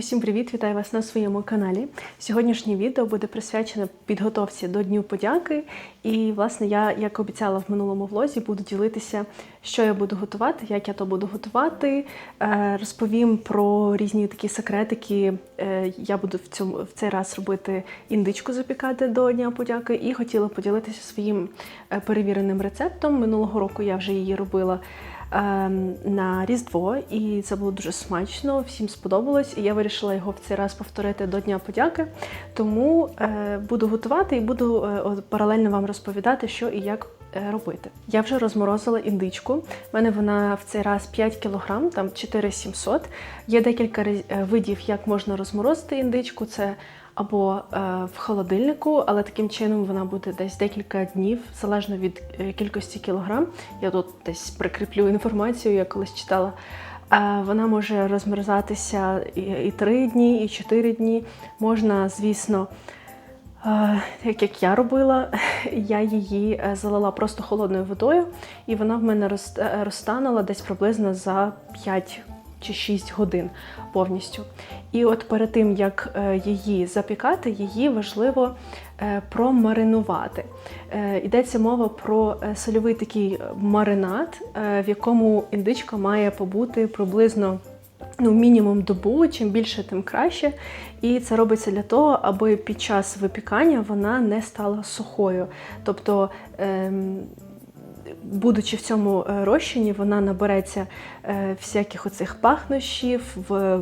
Усім привіт! Вітаю вас на своєму каналі. Сьогоднішнє відео буде присвячене підготовці до Дню подяки. І, власне, я, як обіцяла в минулому влозі, буду ділитися, що я буду готувати, як я то буду готувати. Е, Розповім про різні такі секретики. Е, Я буду в цьому в цей раз робити індичку запікати до Дня подяки, і хотіла поділитися своїм е, перевіреним рецептом. Минулого року я вже її робила на Різдво, і це було дуже смачно, всім сподобалось. І я вирішила його в цей раз повторити до Дня подяки. Тому е, буду готувати і буду е, паралельно вам розповідати, що і як. е, Робити. Я вже розморозила індичку. У мене вона в цей раз 5 кг, там 4700. Є декілька видів, як можна розморозити індичку. Це або е, в холодильнику, але таким чином вона буде десь декілька днів, залежно від е, кількості кілограм. Я тут десь прикріплю інформацію, я колись читала. Е, Вона може розмерзатися і, і 3 дні, і 4 дні. Можна, звісно, е, як, я робила, я її залила просто холодною водою, і вона в мене розтанула десь приблизно за 5 чи 6 годин повністю. І от перед тим, як е, її запікати, її важливо е, промаринувати. Е, Йдеться мова про сольовий такий маринад, в якому індичка має побути приблизно ну, мінімум добу, чим більше, тим краще. І це робиться для того, аби під час випікання вона не стала сухою. Тобто, ем, будучи в цьому е, розчині, вона набереться е, всяких оцих пахнощів,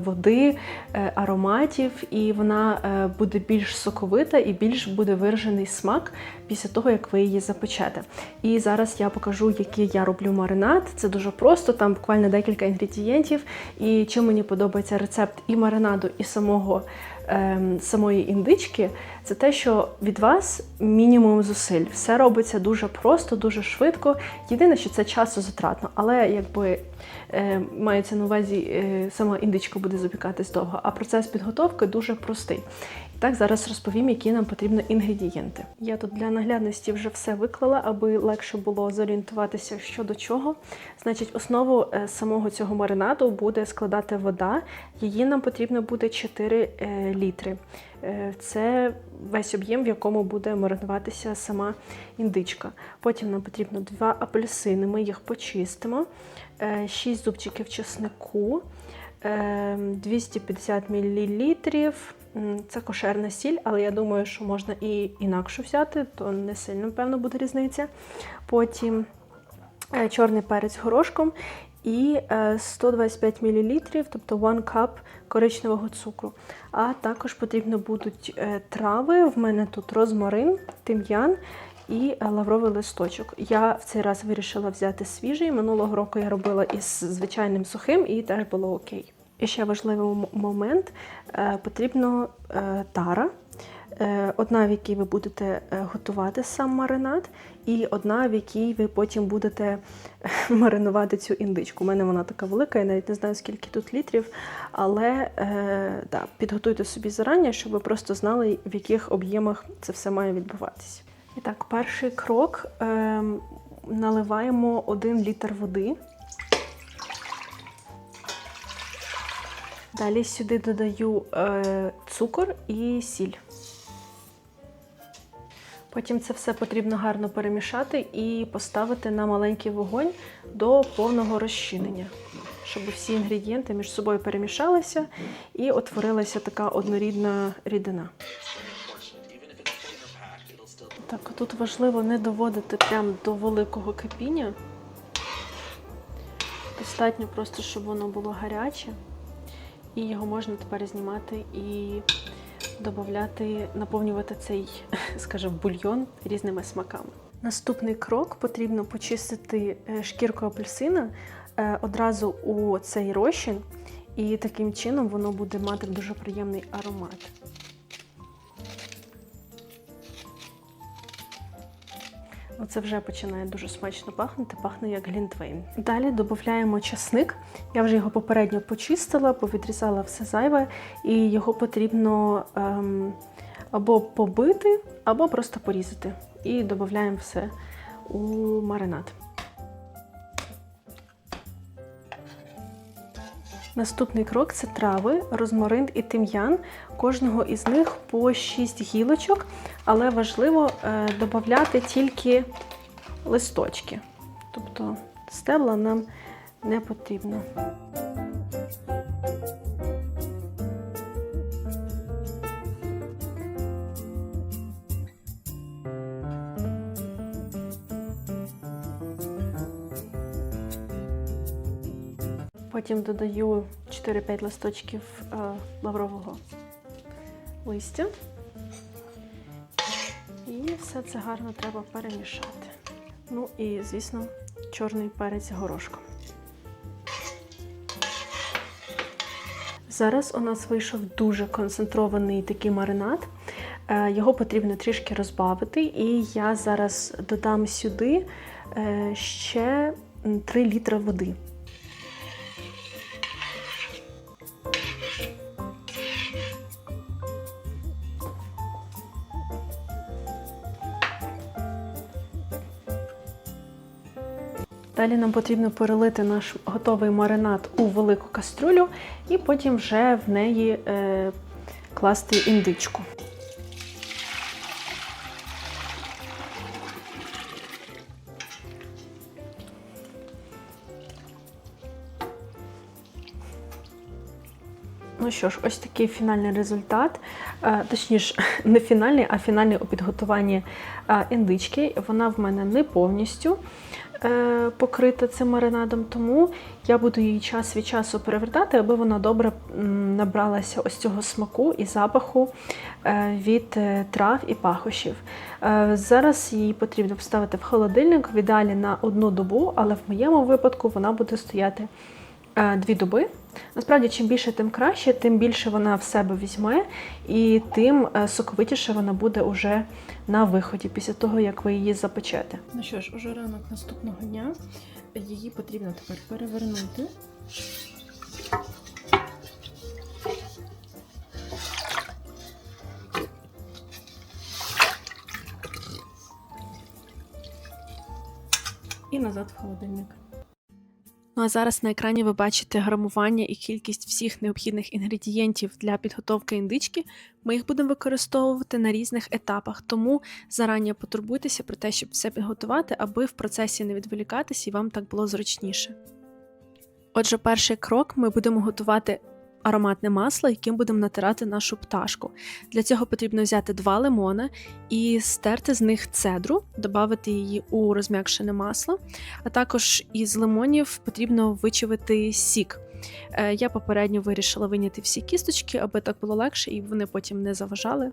води, е, ароматів, і вона буде більш соковита і більш буде виражений смак після того, як ви її запечете. І зараз я покажу, який я роблю маринад. Це дуже просто, там буквально декілька інгредієнтів. І чим мені подобається рецепт і маринаду, і самого самої індички, це те, що від вас мінімум зусиль. Все робиться дуже просто, дуже швидко. Єдине, що це часозатратно, але якби е, мається на увазі, е, сама індичка буде запікатись довго, а процес підготовки дуже простий. Так, зараз розповім, які нам потрібні інгредієнти. Я тут для наглядності вже все виклала, аби легше було зорієнтуватися, що до чого. Значить, основу е, самого цього маринаду буде складати вода. Її нам потрібно буде 4 е, літри. Е, Це весь об'єм, в якому буде маринуватися сама індичка. Потім нам потрібно 2 апельсини, ми їх почистимо, 6 зубчиків чеснику, е, 250 мл. Це кошерна сіль, але я думаю, що можна і інакшу взяти, то не сильно, певно, буде різниця. Потім е, чорний перець горошком і е, 125 мл, тобто one cup коричневого цукру. А також потрібно будуть е, трави. В мене тут розмарин, тим'ян і е, лавровий листочок. Я в цей раз вирішила взяти свіжий. Минулого року я робила із звичайним сухим і теж було окей. І ще важливий момент: е, потрібно е, тара. Е, Одна, в якій ви будете готувати сам маринад, і одна, в якій ви потім будете маринувати цю індичку. У мене вона така велика, я навіть не знаю, скільки тут літрів. Але да, підготуйте собі зарані, щоб ви просто знали, в яких об'ємах це все має відбуватися. І так, перший крок е, наливаємо 1 літр води. Далі сюди додаю е, цукор і сіль. Потім це все потрібно гарно перемішати і поставити на маленький вогонь до повного розчинення, щоб всі інгредієнти між собою перемішалися і утворилася така однорідна рідина. Так, тут важливо не доводити прямо до великого кипіння. Достатньо просто, щоб воно було гаряче. І його можна тепер знімати і додати, наповнювати цей, скажімо, бульйон різними смаками. Наступний крок потрібно почистити е, шкірку апельсина е, одразу у цей розчин, і таким чином воно буде мати дуже приємний аромат. Оце вже починає дуже смачно пахнути, пахне як глінтвейн. Далі додаємо часник. Я вже його попередньо почистила, повідрізала все зайве, і його потрібно ем, або побити, або просто порізати. І додаємо все у маринад. Наступний крок це трави, розмарин і тим'ян. Кожного із них по 6 гілочок, але важливо е, додати тільки листочки. Тобто стебла нам не потрібно. Потім додаю 4-5 листочків е, лаврового листя. Все це гарно треба перемішати. Ну і, звісно, чорний перець горошком. Зараз у нас вийшов дуже концентрований такий маринад. Е, Його потрібно трішки розбавити, і я зараз додам сюди е, ще 3 літра води. Далі нам потрібно перелити наш готовий маринад у велику кастрюлю і потім вже в неї е, класти індичку. Ну що ж, ось такий фінальний результат. Е, Точніше, не фінальний, а фінальний у підготуванні е, індички. Вона в мене не повністю покрита цим маринадом, тому я буду її час від часу перевертати, аби вона добре набралася ось цього смаку і запаху е, від е, трав і пахощів. Е, Зараз її потрібно поставити в холодильник, в ідеалі на одну добу, але в моєму випадку вона буде стояти е, дві доби. Насправді, чим більше, тим краще, тим більше вона в себе візьме, і тим е, соковитіше вона буде уже на виході після того, як ви її запечете. Ну що ж, уже ранок наступного дня. Її потрібно тепер перевернути. І назад в холодильник. Ну а зараз на екрані ви бачите грамування і кількість всіх необхідних інгредієнтів для підготовки індички. Ми їх будемо використовувати на різних етапах, тому зарані потурбуйтеся про те, щоб все підготувати, аби в процесі не відволікатися і вам так було зручніше. Отже, перший крок ми будемо готувати ароматне масло, яким будемо натирати нашу пташку. Для цього потрібно взяти два лимони і стерти з них цедру, додати її у розм'якшене масло, а також із лимонів потрібно вичавити сік. Е, Я попередньо вирішила виняти всі кісточки, аби так було легше і вони потім не заважали.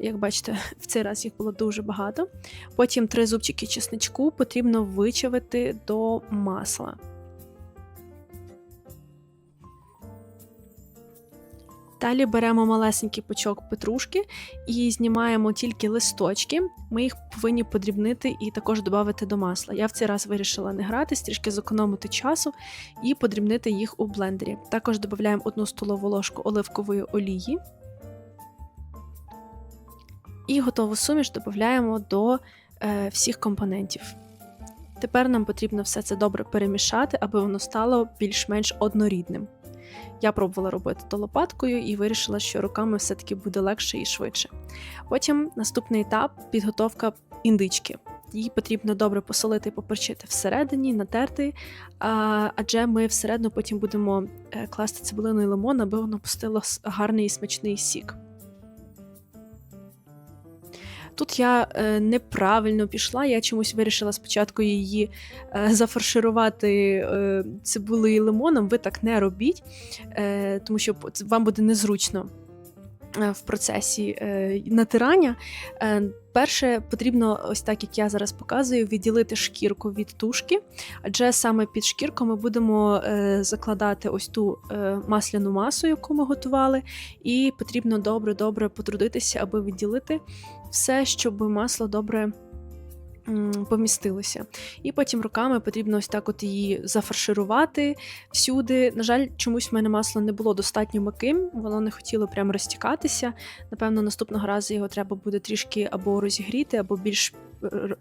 Як бачите, в цей раз їх було дуже багато. Потім три зубчики чесничку потрібно вичавити до масла. Далі беремо малесенький пучок петрушки і знімаємо тільки листочки. Ми їх повинні подрібнити і також додати до масла. Я в цей раз вирішила не гратись, трішки зекономити часу і подрібнити їх у блендері. Також додаємо одну столову ложку оливкової олії. І готову суміш додаємо до е, всіх компонентів. Тепер нам потрібно все це добре перемішати, аби воно стало більш-менш однорідним. Я пробувала робити то лопаткою і вирішила, що руками все-таки буде легше і швидше. Потім наступний етап підготовка індички. Її потрібно добре посолити і поперчити всередині, натерти, адже ми всередину потім будемо е, класти цибулину і лимон, аби воно пустило гарний і смачний сік. Тут я е, неправильно пішла, я чомусь вирішила спочатку її е, зафарширувати е, цибулею і лимоном. Ви так не робіть, тому що вам буде незручно в процесі е, натирання. Е, перше потрібно, ось так як я зараз показую, відділити шкірку від тушки, адже саме під шкірку ми будемо е, закладати ось ту е, масляну масу, яку ми готували, і потрібно добре-добре потрудитися, аби відділити все, щоб масло добре помістилося. І потім руками потрібно ось так от її зафарширувати всюди. На жаль, чомусь в мене масло не було достатньо м'яким, воно не хотіло прям розтікатися. Напевно, наступного разу його треба буде трішки або розігріти, або більш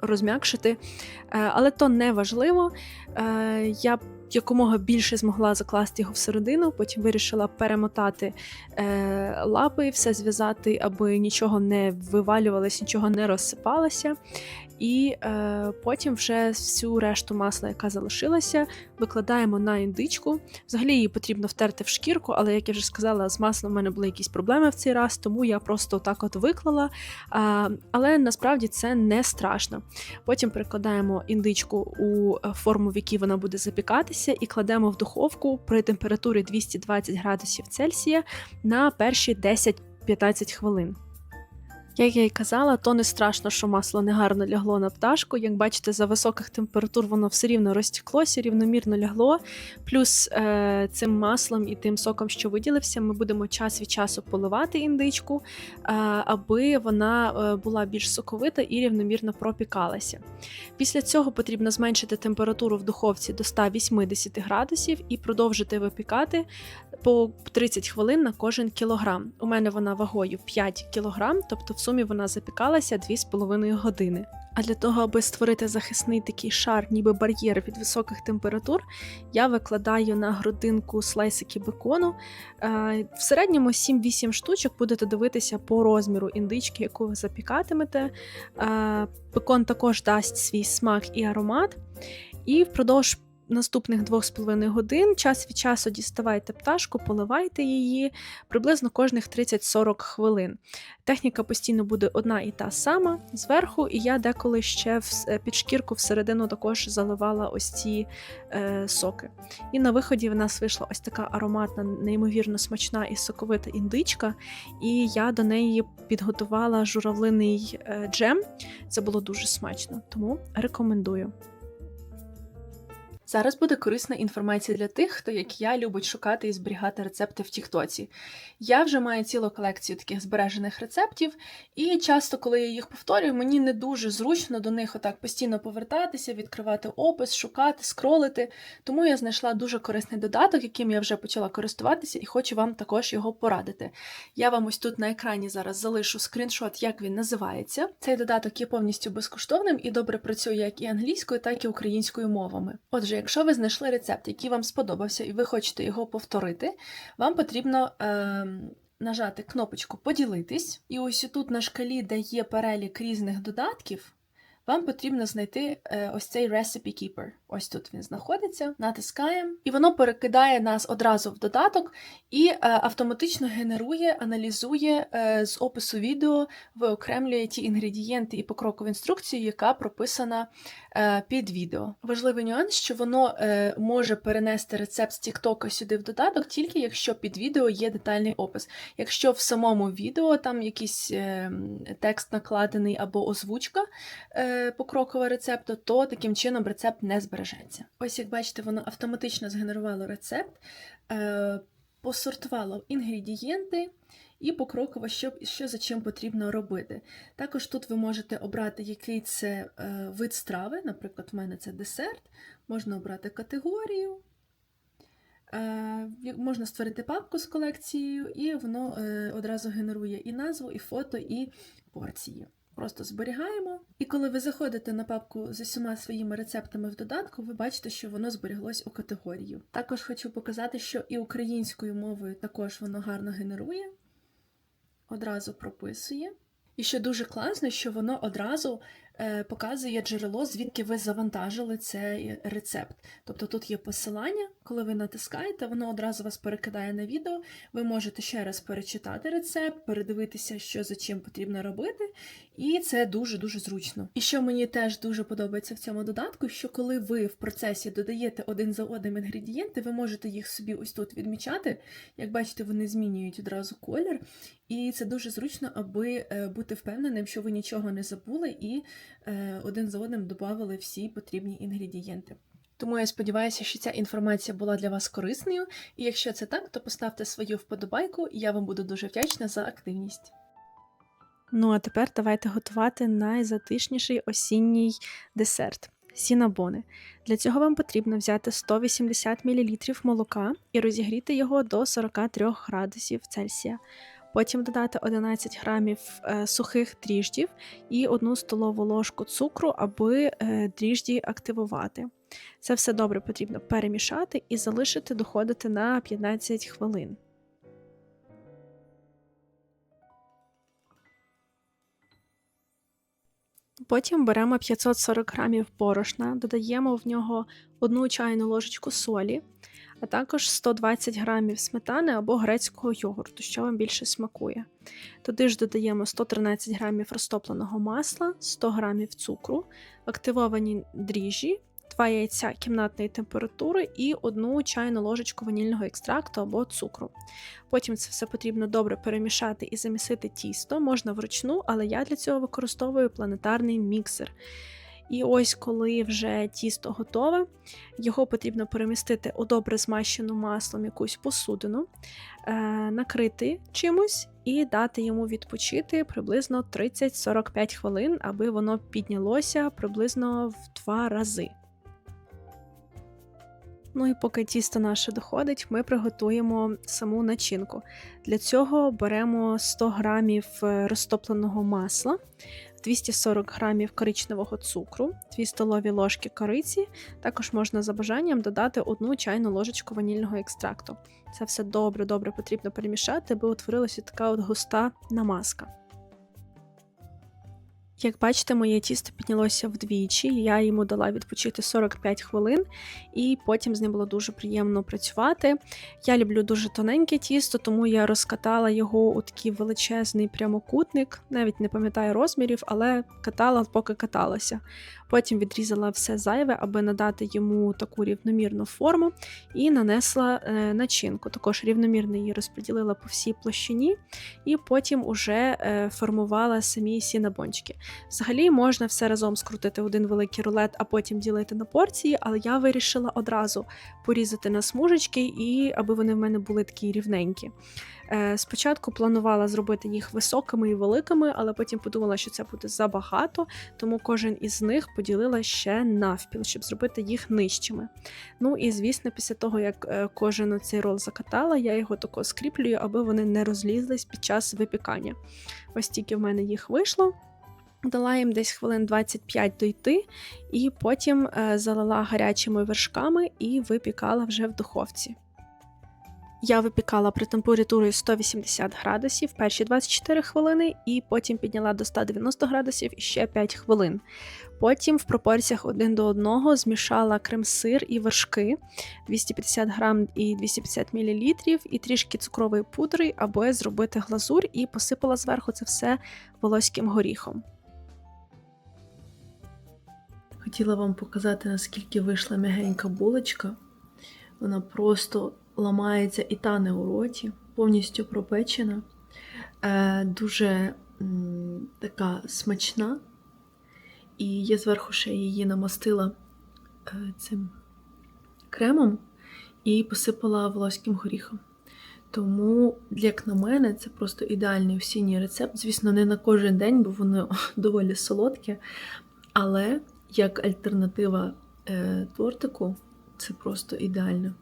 розм'якшити. Е, Але то не важливо. Е, Я якомога більше змогла закласти його всередину, потім вирішила перемотати е, лапи, все зв'язати, аби нічого не вивалювалося, нічого не розсипалося. І е, потім вже всю решту масла, яка залишилася, викладаємо на індичку. Взагалі її потрібно втерти в шкірку, але як я вже сказала, з маслом в мене були якісь проблеми в цей раз, тому я просто так от виклала. А, але насправді це не страшно. Потім прикладаємо індичку у е, форму, в якій вона буде запікатися, і кладемо в духовку при температурі 220 градусів Цельсія на перші 10-15 хвилин. Як я й казала, то не страшно, що масло негарно лягло на пташку. Як бачите, за високих температур воно все рівно розтеклося, рівномірно лягло. Плюс е, цим маслом і тим соком, що виділився, ми будемо час від часу поливати індичку, е, аби вона е, була більш соковита і рівномірно пропікалася. Після цього потрібно зменшити температуру в духовці до 180 градусів і продовжити випікати по 30 хвилин на кожен кілограм. У мене вона вагою 5 кілограм, тобто сумі вона запікалася 2,5 години. А для того, аби створити захисний такий шар, ніби бар'єр від високих температур, я викладаю на грудинку слайсики бекону. Е, В середньому 7-8 штучок будете дивитися по розміру індички, яку ви запікатимете. Е, Бекон також дасть свій смак і аромат. І впродовж наступних 2,5 годин час від часу діставайте пташку, поливайте її приблизно кожних 30-40 хвилин. Техніка постійно буде одна і та сама зверху, і я деколи ще е, під шкірку всередину також заливала ось ці е, соки. І на виході в нас вийшла ось така ароматна, неймовірно смачна і соковита індичка, і я до неї підготувала журавлиний е, джем. Це було дуже смачно, тому рекомендую. Зараз буде корисна інформація для тих, хто, як я, любить шукати і зберігати рецепти в Тіктоці. Я вже маю цілу колекцію таких збережених рецептів, і часто, коли я їх повторюю, мені не дуже зручно до них отак постійно повертатися, відкривати опис, шукати, скролити. Тому я знайшла дуже корисний додаток, яким я вже почала користуватися, і хочу вам також його порадити. Я вам ось тут на екрані зараз залишу скріншот, як він називається. Цей додаток є повністю безкоштовним і добре працює як і англійською, так і українською мовами. Отже, якщо ви знайшли рецепт, який вам сподобався, і ви хочете його повторити, вам потрібно е, нажати кнопочку Поділитись. І ось тут на шкалі, де є перелік різних додатків, вам потрібно знайти е, ось цей Recipe Keeper. Ось тут він знаходиться, натискаємо, і воно перекидає нас одразу в додаток і е, автоматично генерує, аналізує е, з опису відео, виокремлює ті інгредієнти і покрокову інструкцію, яка прописана під відео. Важливий нюанс, що воно може перенести рецепт з TikTok сюди в додаток, тільки якщо під відео є детальний опис. Якщо в самому відео там якийсь е, текст накладений або озвучка покрокова рецепту, то таким чином рецепт не збережеться. Ось як бачите, воно автоматично згенерувало рецепт, е, посортувало інгредієнти і покроково, що, що за чим потрібно робити. Також тут ви можете обрати, який це е, вид страви, наприклад, в мене це десерт, можна обрати категорію. Е, Можна створити папку з колекцією, і воно одразу генерує і назву, і фото, і порції. Просто зберігаємо. І коли ви заходите на папку з усіма своїми рецептами в додатку, ви бачите, що воно зберіглось у категорію. Також хочу показати, що і українською мовою також воно гарно генерує, одразу прописує. І що дуже класно, що воно одразу показує джерело, звідки ви завантажили цей рецепт. Тобто тут є посилання, коли ви натискаєте, воно одразу вас перекидає на відео. Ви можете ще раз перечитати рецепт, передивитися, що за чим потрібно робити, і це дуже-дуже зручно. І що мені теж дуже подобається в цьому додатку, що коли ви в процесі додаєте один за одним інгредієнти, ви можете їх собі ось тут відмічати. Як бачите, вони змінюють одразу колір. І це дуже зручно, аби е, бути впевненим, що ви нічого не забули і е, один за одним додавали всі потрібні інгредієнти. Тому я сподіваюся, що ця інформація була для вас корисною, і якщо це так, то поставте свою вподобайку, і я вам буду дуже вдячна за активність. Ну а тепер давайте готувати найзатишніший осінній десерт сінабони. Для цього вам потрібно взяти 180 мл молока і розігріти його до 43 градусів Цельсія. Потім додати 11 грамів е, сухих дріждів і 1 столову ложку цукру, аби е, дріжді активувати. Це все добре потрібно перемішати і залишити доходити на 15 хвилин. Потім беремо 540 грамів борошна, додаємо в нього одну чайну ложечку солі, а також 120 грамів сметани або грецького йогурту, що вам більше смакує. Туди ж додаємо 113 грамів розтопленого масла, 100 грамів цукру, активовані дріжджі, 2 яйця кімнатної температури і одну чайну ложечку ванільного екстракту або цукру. Потім це все потрібно добре перемішати і замісити тісто, можна вручну, але я для цього використовую планетарний міксер. І ось, коли вже тісто готове, його потрібно перемістити у добре змащену маслом якусь посудину, е, накрити чимось і дати йому відпочити приблизно 30-45 хвилин, аби воно піднялося приблизно в два рази. Ну і поки тісто наше доходить, ми приготуємо саму начинку. Для цього беремо 100 грамів е, розтопленого масла, 240 грамів коричневого цукру, 2 столові ложки кориці. Також можна за бажанням додати одну чайну ложечку ванільного екстракту. Це все добре-добре потрібно перемішати, аби утворилася така от густа намазка. Як бачите, моє тісто піднялося вдвічі, я йому дала відпочити 45 хвилин, і потім з ним було дуже приємно працювати. Я люблю дуже тоненьке тісто, тому я розкатала його у такий величезний прямокутник, навіть не пам'ятаю розмірів, але катала, поки каталася. Потім відрізала все зайве, аби надати йому таку рівномірну форму, і нанесла е, начинку. Також рівномірно її розподілила по всій площині, і потім уже е, формувала самі сінабончики. Взагалі можна все разом скрутити один великий рулет, а потім ділити на порції, але я вирішила одразу порізати на смужечки, і аби вони в мене були такі рівненькі. Е, спочатку планувала зробити їх високими і великими, але потім подумала, що це буде забагато, тому кожен із них поділила ще навпіл, щоб зробити їх нижчими. Ну і звісно, після того, як е, кожен цей рол закатала, я його тако скріплюю, аби вони не розлізлись під час випікання. Ось тільки в мене їх вийшло. Дала їм десь хвилин 25 дойти, і потім е, залила гарячими вершками і випікала вже в духовці. Я випікала при температурі 180 градусів перші 24 хвилини, і потім підняла до 190 градусів ще 5 хвилин. Потім в пропорціях один до одного змішала крем-сир і вершки 250 грам і 250 мл, і трішки цукрової пудри, аби зробити глазур, і посипала зверху це все волоським горіхом. Хотіла вам показати, наскільки вийшла м'ягенька булочка. Вона просто ламається і тане у роті, повністю пропечена, е, дуже м, така смачна. І я зверху ще її намастила е, цим кремом і посипала волоським горіхом. Тому, як на мене, це просто ідеальний осінній рецепт. Звісно, не на кожен день, бо воно доволі солодке. Але як альтернатива е, тортику, це просто ідеально.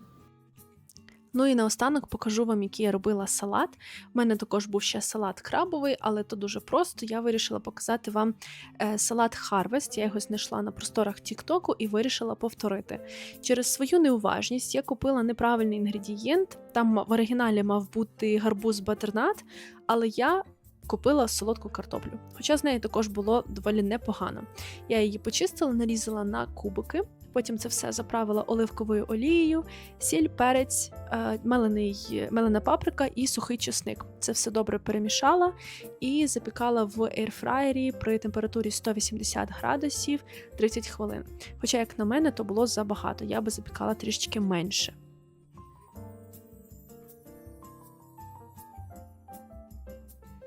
Ну і наостанок покажу вам, який я робила салат. У мене також був ще салат крабовий, але то дуже просто. Я вирішила показати вам е, салат Harvest. Я його знайшла на просторах Тіктоку і вирішила повторити. Через свою неуважність я купила неправильний інгредієнт. Там в оригіналі мав бути гарбуз батернат, але я. Купила солодку картоплю, хоча з нею також було доволі непогано. Я її почистила, нарізала на кубики, Потім це все заправила оливковою олією, сіль, перець, е, мелений, мелена паприка і сухий чесник. Це все добре перемішала і запікала в ейрфраєрі при температурі 180 градусів 30 хвилин. Хоча, як на мене, то було забагато, я би запікала трішечки менше.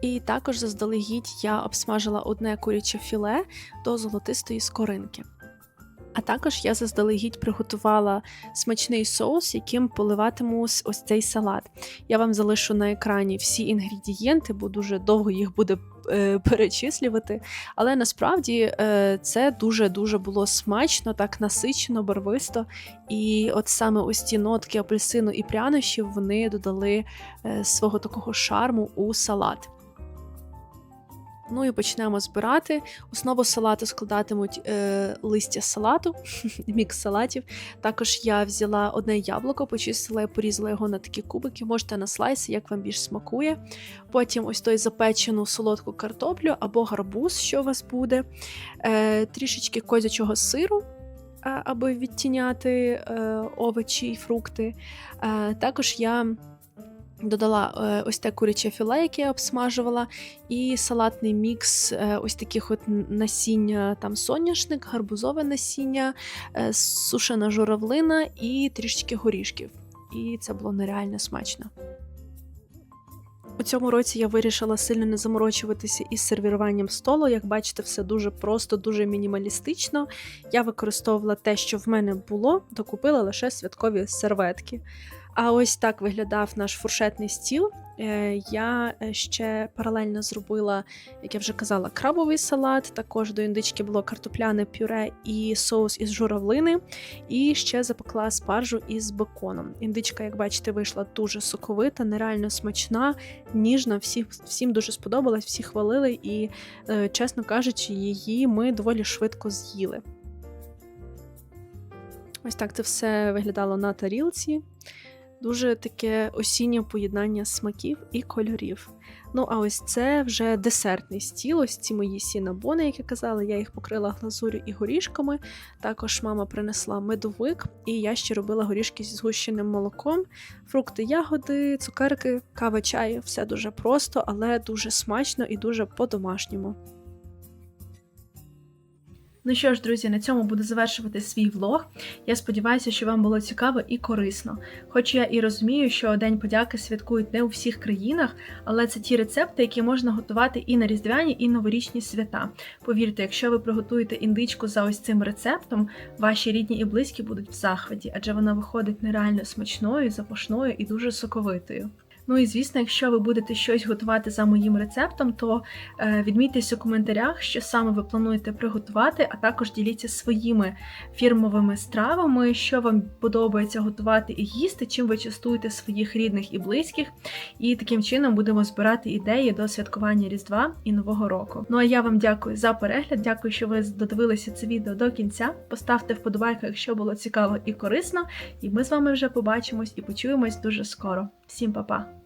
І також заздалегідь я обсмажила одне куряче філе до золотистої скоринки. А також я заздалегідь приготувала смачний соус, яким поливатиму ось цей салат. Я вам залишу на екрані всі інгредієнти, бо дуже довго їх буде е, перечислювати. Але насправді е, це дуже-дуже було смачно, так насичено, барвисто. І от саме ось ці нотки апельсину і прянощів вони додали е, свого такого шарму у салат. Ну і почнемо збирати. Основу салату складатимуть е, листя салату, мікс салатів. Також я взяла одне яблуко, почистила порізала його на такі кубики. Можете на слайси, як вам більш смакує. Потім ось той запечену солодку картоплю або гарбуз, що у вас буде, е, трішечки козячого сиру. Аби відтіняти е, овочі і фрукти. Е, також я Додала е, ось те куряче філе, яке я обсмажувала, і салатний мікс е, ось таких от насіння, там соняшник, гарбузове насіння, е, сушена журавлина і трішечки горішків. І це було нереально смачно. У цьому році я вирішила сильно не заморочуватися із сервіруванням столу. Як бачите, все дуже просто, дуже мінімалістично. Я використовувала те, що в мене було, докупила лише святкові серветки. А ось так виглядав наш фуршетний стіл. Е, Я е, ще паралельно зробила, як я вже казала, крабовий салат. Також до індички було картопляне пюре і соус із журавлини. І ще запекла спаржу із беконом. Індичка, як бачите, вийшла дуже соковита, нереально смачна, ніжна. Всі, всім дуже сподобалась, всі хвалили, і, е, чесно кажучи, її ми доволі швидко з'їли. Ось так це все виглядало на тарілці. Дуже таке осіннє поєднання смаків і кольорів. Ну, а ось це вже десертний стіл. Ось ці мої сінабони, як я казала, я їх покрила глазурю і горішками. Також мама принесла медовик, і я ще робила горішки зі згущеним молоком, фрукти, ягоди, цукерки, кава, чай. Все дуже просто, але дуже смачно і дуже по-домашньому. Ну що ж, друзі, на цьому буду завершувати свій влог. Я сподіваюся, що вам було цікаво і корисно. Хоч я і розумію, що День подяки святкують не у всіх країнах, але це ті рецепти, які можна готувати і на різдвяні, і новорічні свята. Повірте, якщо ви приготуєте індичку за ось цим рецептом, ваші рідні і близькі будуть в захваті, адже вона виходить нереально смачною, запашною і дуже соковитою. Ну і звісно, якщо ви будете щось готувати за моїм рецептом, то е, відмійтесь у коментарях, що саме ви плануєте приготувати, а також діліться своїми фірмовими стравами, що вам подобається готувати і їсти, чим ви частуєте своїх рідних і близьких. І таким чином будемо збирати ідеї до святкування Різдва і Нового року. Ну а я вам дякую за перегляд. Дякую, що ви додивилися це відео до кінця. Поставте вподобайку, якщо було цікаво і корисно. І ми з вами вже побачимось і почуємось дуже скоро. Всім па-па!